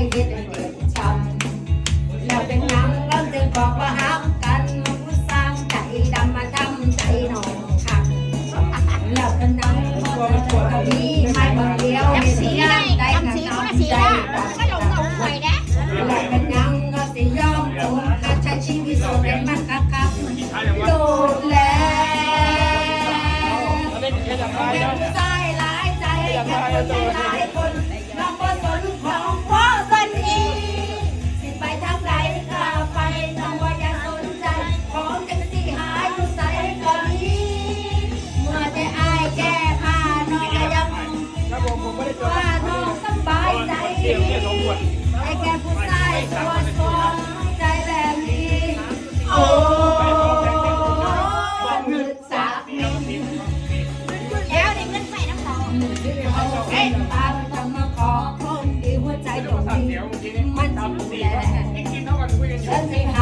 ยเฮ็ดให้เจ็บช้ำแล้วเป็นน้ำเราจึงบอกว่าห้ามกันมาพูดสร้างใจดำมาทำใจหนองคักแล้วเป็นน้ำเราปวดมีไม่บางเดียวเห็นงานได้กันน้ำใจก็ลงเอาหวยนะแล้วเป็นน้ำเราจะยอมตนงค่าใช้ชีวิตโสดเป็นมากคับโดดแล้วเป็นใจร้ายใจกันใจร้าย ว่าน้องสบายใจดีไอ้แกผู้ชายตัวสองใจแบบนี้ โอ้งเงินสามีแล้วได้เงินใส่น้ำตาเอ้ตาจะมาขอคนดีหัวใจตรงนี้มันจะดูแลฉันสิหา